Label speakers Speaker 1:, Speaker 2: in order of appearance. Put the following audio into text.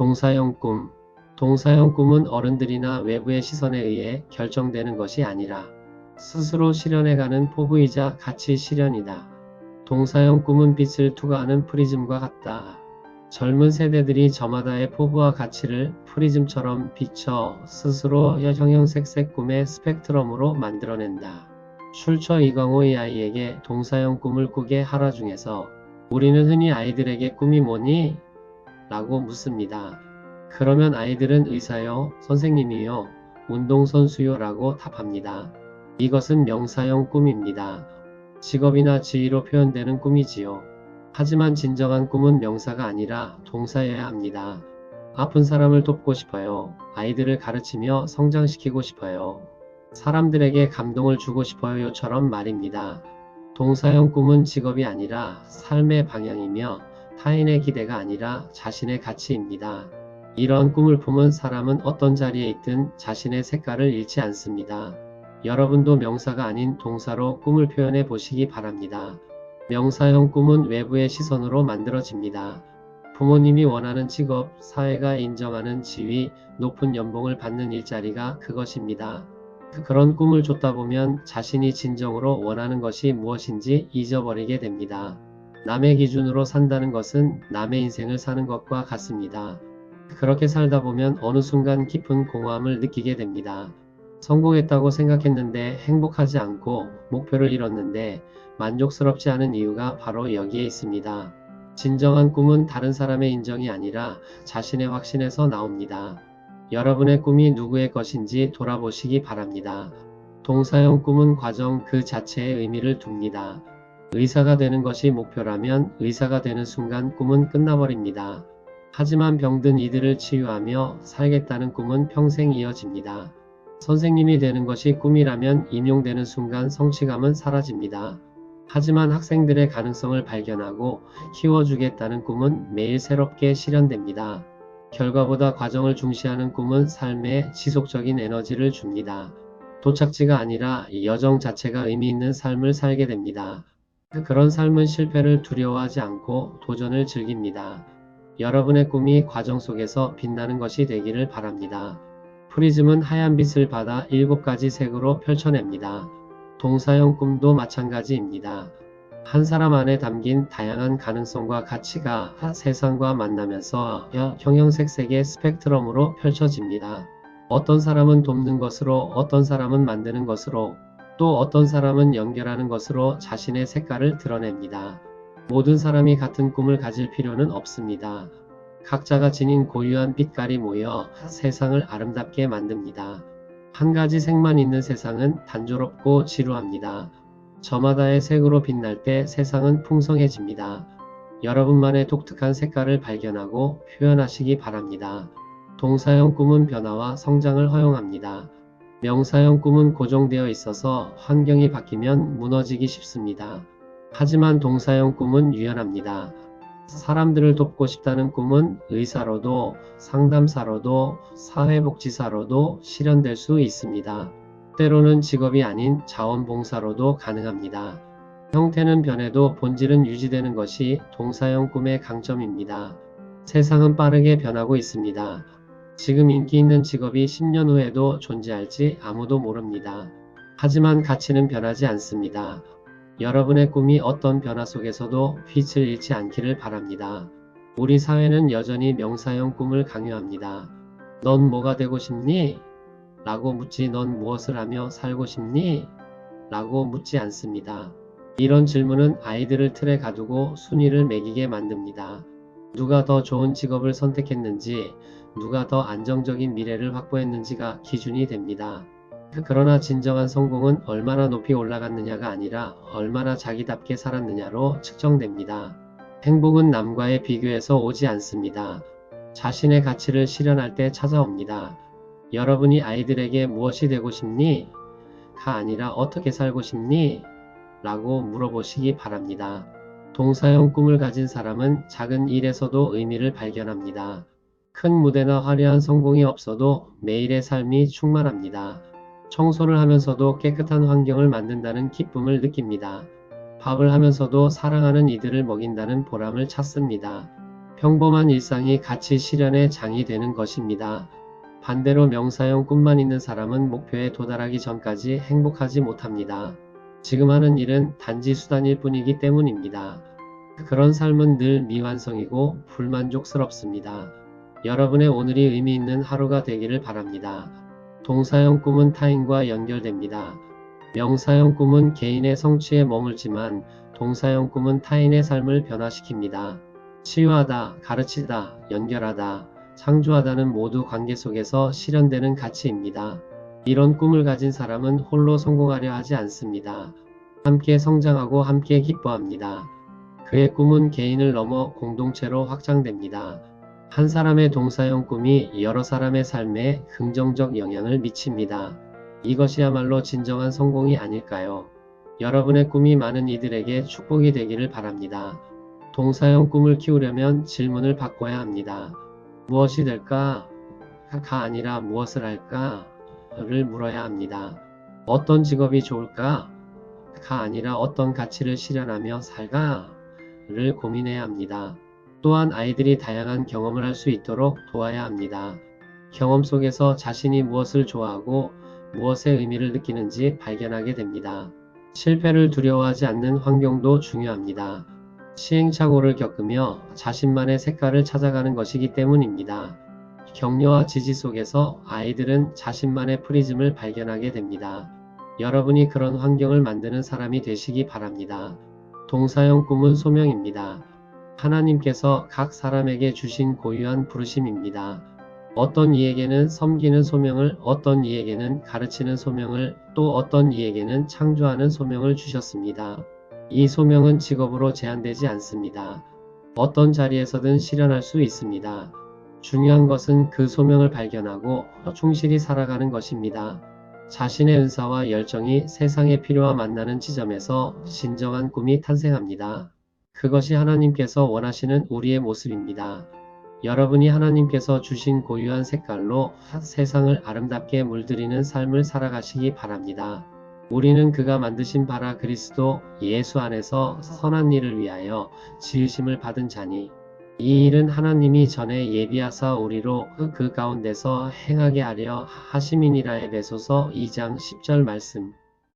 Speaker 1: 동사형 꿈 동사형 꿈은 어른들이나 외부의 시선에 의해 결정되는 것이 아니라 스스로 실현해가는 포부이자 가치 실현이다. 동사형 꿈은 빛을 투과하는 프리즘과 같다. 젊은 세대들이 저마다의 포부와 가치를 프리즘처럼 비춰 스스로 형형색색 꿈의 스펙트럼으로 만들어낸다. 출처 이광호 이 아이에게 동사형 꿈을 꾸게 하라 중에서 우리는 흔히 아이들에게 꿈이 뭐니? 라고 묻습니다. 그러면 아이들은 의사요, 선생님이요, 운동선수요 라고 답합니다. 이것은 명사형 꿈입니다. 직업이나 지위로 표현되는 꿈이지요. 하지만 진정한 꿈은 명사가 아니라 동사여야 합니다. 아픈 사람을 돕고 싶어요. 아이들을 가르치며 성장시키고 싶어요. 사람들에게 감동을 주고 싶어요처럼 말입니다. 동사형 꿈은 직업이 아니라 삶의 방향이며 타인의 기대가 아니라 자신의 가치입니다. 이런 꿈을 품은 사람은 어떤 자리에 있든 자신의 색깔을 잃지 않습니다. 여러분도 명사가 아닌 동사로 꿈을 표현해 보시기 바랍니다. 명사형 꿈은 외부의 시선으로 만들어집니다. 부모님이 원하는 직업, 사회가 인정하는 지위, 높은 연봉을 받는 일자리가 그것입니다. 그런 꿈을 쫓다 보면 자신이 진정으로 원하는 것이 무엇인지 잊어버리게 됩니다. 남의 기준으로 산다는 것은 남의 인생을 사는 것과 같습니다. 그렇게 살다 보면 어느 순간 깊은 공허함을 느끼게 됩니다. 성공했다고 생각했는데 행복하지 않고 목표를 잃었는데 만족스럽지 않은 이유가 바로 여기에 있습니다. 진정한 꿈은 다른 사람의 인정이 아니라 자신의 확신에서 나옵니다. 여러분의 꿈이 누구의 것인지 돌아보시기 바랍니다. 동사형 꿈은 과정 그 자체의 의미를 둡니다. 의사가 되는 것이 목표라면 의사가 되는 순간 꿈은 끝나버립니다. 하지만 병든 이들을 치유하며 살겠다는 꿈은 평생 이어집니다. 선생님이 되는 것이 꿈이라면 임용되는 순간 성취감은 사라집니다. 하지만 학생들의 가능성을 발견하고 키워주겠다는 꿈은 매일 새롭게 실현됩니다. 결과보다 과정을 중시하는 꿈은 삶에 지속적인 에너지를 줍니다. 도착지가 아니라 여정 자체가 의미 있는 삶을 살게 됩니다. 그런 삶은 실패를 두려워하지 않고 도전을 즐깁니다. 여러분의 꿈이 과정 속에서 빛나는 것이 되기를 바랍니다. 프리즘은 하얀 빛을 받아 일곱 가지 색으로 펼쳐냅니다. 동사형 꿈도 마찬가지입니다. 한 사람 안에 담긴 다양한 가능성과 가치가 세상과 만나면서 형형색색의 스펙트럼으로 펼쳐집니다. 어떤 사람은 돕는 것으로, 어떤 사람은 만드는 것으로, 또 어떤 사람은 연결하는 것으로 자신의 색깔을 드러냅니다. 모든 사람이 같은 꿈을 가질 필요는 없습니다. 각자가 지닌 고유한 빛깔이 모여 세상을 아름답게 만듭니다. 한 가지 색만 있는 세상은 단조롭고 지루합니다. 저마다의 색으로 빛날 때 세상은 풍성해집니다. 여러분만의 독특한 색깔을 발견하고 표현하시기 바랍니다. 동사형 꿈은 변화와 성장을 허용합니다. 명사형 꿈은 고정되어 있어서 환경이 바뀌면 무너지기 쉽습니다. 하지만 동사형 꿈은 유연합니다. 사람들을 돕고 싶다는 꿈은 의사로도 상담사로도 사회복지사로도 실현될 수 있습니다. 때로는 직업이 아닌 자원봉사로도 가능합니다. 형태는 변해도 본질은 유지되는 것이 동사형 꿈의 강점입니다. 세상은 빠르게 변하고 있습니다. 지금 인기 있는 직업이 10년 후에도 존재할지 아무도 모릅니다. 하지만 가치는 변하지 않습니다. 여러분의 꿈이 어떤 변화 속에서도 빛을 잃지 않기를 바랍니다. 우리 사회는 여전히 명사형 꿈을 강요합니다. 넌 뭐가 되고 싶니? 라고 묻지 넌 무엇을 하며 살고 싶니? 라고 묻지 않습니다. 이런 질문은 아이들을 틀에 가두고 순위를 매기게 만듭니다. 누가 더 좋은 직업을 선택했는지, 누가 더 안정적인 미래를 확보했는지가 기준이 됩니다. 그러나 진정한 성공은 얼마나 높이 올라갔느냐가 아니라 얼마나 자기답게 살았느냐로 측정됩니다. 행복은 남과의 비교에서 오지 않습니다. 자신의 가치를 실현할 때 찾아옵니다. 여러분이 아이들에게 무엇이 되고 싶니? 가 아니라 어떻게 살고 싶니? 라고 물어보시기 바랍니다. 동사형 꿈을 가진 사람은 작은 일에서도 의미를 발견합니다. 큰 무대나 화려한 성공이 없어도 매일의 삶이 충만합니다. 청소를 하면서도 깨끗한 환경을 만든다는 기쁨을 느낍니다. 밥을 하면서도 사랑하는 이들을 먹인다는 보람을 찾습니다. 평범한 일상이 가치 실현의 장이 되는 것입니다. 반대로 명사형 꿈만 있는 사람은 목표에 도달하기 전까지 행복하지 못합니다. 지금 하는 일은 단지 수단일 뿐이기 때문입니다. 그런 삶은 늘 미완성이고 불만족스럽습니다. 여러분의 오늘이 의미 있는 하루가 되기를 바랍니다. 동사형 꿈은 타인과 연결됩니다. 명사형 꿈은 개인의 성취에 머물지만 동사형 꿈은 타인의 삶을 변화시킵니다. 치유하다, 가르치다, 연결하다, 창조하다는 모두 관계 속에서 실현되는 가치입니다. 이런 꿈을 가진 사람은 홀로 성공하려 하지 않습니다. 함께 성장하고 함께 기뻐합니다. 그의 꿈은 개인을 넘어 공동체로 확장됩니다. 한 사람의 동사형 꿈이 여러 사람의 삶에 긍정적 영향을 미칩니다. 이것이야말로 진정한 성공이 아닐까요? 여러분의 꿈이 많은 이들에게 축복이 되기를 바랍니다. 동사형 꿈을 키우려면 질문을 바꿔야 합니다. 무엇이 될까? 가 아니라 무엇을 할까? 를 물어야 합니다. 어떤 직업이 좋을까? 가 아니라 어떤 가치를 실현하며 살까? 를 고민해야 합니다. 또한 아이들이 다양한 경험을 할 수 있도록 도와야 합니다. 경험 속에서 자신이 무엇을 좋아하고 무엇의 의미를 느끼는지 발견하게 됩니다. 실패를 두려워하지 않는 환경도 중요합니다. 시행착오를 겪으며 자신만의 색깔을 찾아가는 것이기 때문입니다. 격려와 지지 속에서 아이들은 자신만의 프리즘을 발견하게 됩니다. 여러분이 그런 환경을 만드는 사람이 되시기 바랍니다. 동사형 꿈은 소명입니다. 하나님께서 각 사람에게 주신 고유한 부르심입니다. 어떤 이에게는 섬기는 소명을, 어떤 이에게는 가르치는 소명을, 또 어떤 이에게는 창조하는 소명을 주셨습니다. 이 소명은 직업으로 제한되지 않습니다. 어떤 자리에서든 실현할 수 있습니다. 중요한 것은 그 소명을 발견하고 충실히 살아가는 것입니다. 자신의 은사와 열정이 세상의 필요와 만나는 지점에서 진정한 꿈이 탄생합니다. 그것이 하나님께서 원하시는 우리의 모습입니다. 여러분이 하나님께서 주신 고유한 색깔로 세상을 아름답게 물들이는 삶을 살아가시기 바랍니다. 우리는 그가 만드신 바라 그리스도 예수 안에서 선한 일을 위하여 지으심을 받은 자니 이 일은 하나님이 전에 예비하사 우리로 그 가운데서 행하게 하려 하심이니라 에베소서 2장 10절 말씀